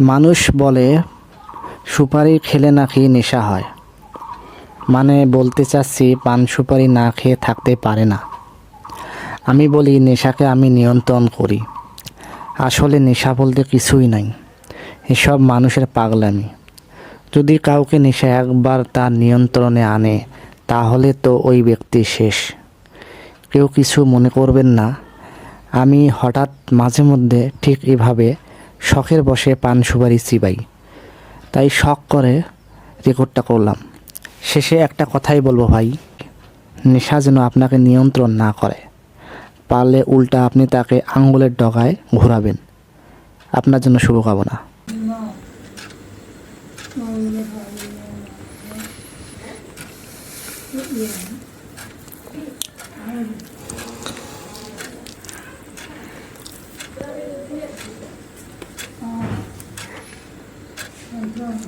মানুষ বলে, সুপারি খেলে নাকি নেশা হয়। মানে বলতে চাচ্ছি, পান সুপারি না খেয়ে থাকতে পারে না। আমি বলি, নেশাকে আমি নিয়ন্ত্রণ করি। আসলে নেশা বলতে কিছুই নাই। এসব মানুষের পাগলামি। যদি কাউকে নেশা একবার তার নিয়ন্ত্রণে আনে, তাহলে তো ওই ব্যক্তি শেষ। কেউ কিছু মনে করবেন না। আমি হঠাৎ মাঝে মধ্যে ঠিক এভাবে শখের বসে পান সুপারি চিবাই তাই শখ করে রেকর্ডটা করলাম। শেষে একটা কথাই বলব ভাই, নেশা যেন আপনাকে নিয়ন্ত্রণ না করে। পারলে উল্টা আপনি তাকে আঙ্গুলের ডগায় ঘোরাবেন। আপনার জন্য শুভকামনা। 嗯，